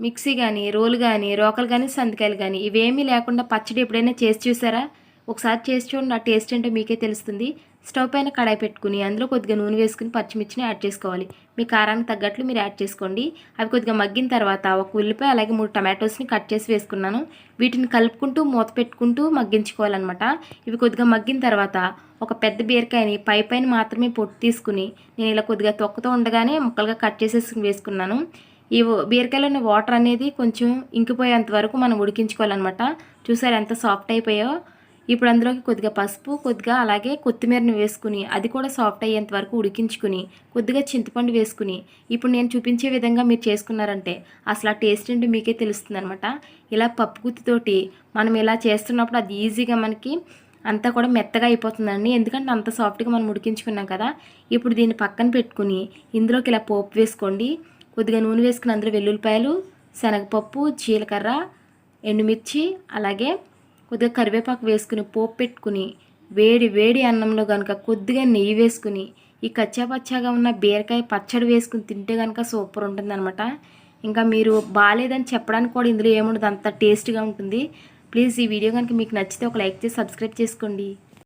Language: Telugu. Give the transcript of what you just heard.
మిక్సీ కానీ రోలు కానీ రోకలు కానీ సంతకాయలు కానీ ఇవేమీ లేకుండా పచ్చడి ఎప్పుడైనా చేసి చూసారా? ఒకసారి చేసి చూడండి ఆ టేస్ట్ ఏంటో మీకే తెలుస్తుంది. స్టవ్ పైన కడాయి పెట్టుకుని అందులో కొద్దిగా నూనె వేసుకుని పచ్చిమిర్చిని యాడ్ చేసుకోవాలి. మీ కారానికి తగ్గట్లు మీరు యాడ్ చేసుకోండి. అవి కొద్దిగా మగ్గిన తర్వాత ఒక ఉల్లిపాయ అలాగే మూడు టమాటోస్ని కట్ చేసి వేసుకున్నాను. వీటిని కలుపుకుంటూ మూత పెట్టుకుంటూ మగ్గించుకోవాలన్నమాట. ఇవి కొద్దిగా మగ్గిన తర్వాత ఒక పెద్ద బీరకాయని పై పైన మాత్రమే పొట్టు తీసుకుని నేను ఇలా కొద్దిగా తొక్కతో ఉండగానే ముక్కలుగా కట్ చేసేసుకుని వేసుకున్నాను. ఈ బీరకాయలోని ఉన్న వాటర్ అనేది కొంచెం ఇంకిపోయేంత వరకు మనం ఉడికించుకోవాలన్నమాట. చూసారు ఎంత సాఫ్ట్ అయిపోయాయో? ఇప్పుడు అందులోకి కొద్దిగా పసుపు కొద్దిగా అలాగే కొత్తిమీరని వేసుకుని అది కూడా సాఫ్ట్ అయ్యేంత వరకు ఉడికించుకుని కొద్దిగా చింతపండు వేసుకుని ఇప్పుడు నేను చూపించే విధంగా మీరు చేసుకున్నారంటే అసలు ఆ టేస్ట్ ఏంటో మీకే తెలుస్తుంది అనమాట ఇలా పప్పు గుత్తితోటి మనం ఇలా చేస్తున్నప్పుడు అది ఈజీగా మనకి అంతా కూడా మెత్తగా అయిపోతుందండి. ఎందుకంటే అంత సాఫ్ట్గా మనం ఉడికించుకున్నాం కదా. ఇప్పుడు దీన్ని పక్కన పెట్టుకుని ఇందులోకి ఇలా పోపు వేసుకోండి. కొద్దిగా నూనె వేసుకుని అందులో వెల్లుల్లిపాయలు శనగపప్పు జీలకర్ర ఎండుమిర్చి అలాగే కొద్దిగా కరివేపాకు వేసుకుని పోపు పెట్టుకుని వేడి వేడి అన్నంలో కనుక కొద్దిగా నెయ్యి వేసుకుని ఈ కచ్చా పచ్చాగా ఉన్న బీరకాయ పచ్చడి వేసుకుని తింటే కనుక సూపర్ ఉంటుందన్నమాట. ఇంకా మీరు బాగాలేదని చెప్పడానికి కూడా ఇందులో ఏముండదు అంత టేస్ట్గా ఉంటుంది. ప్లీజ్ ఈ వీడియో కనుక మీకు నచ్చితే ఒక లైక్ చేసి సబ్స్క్రైబ్ చేసుకోండి.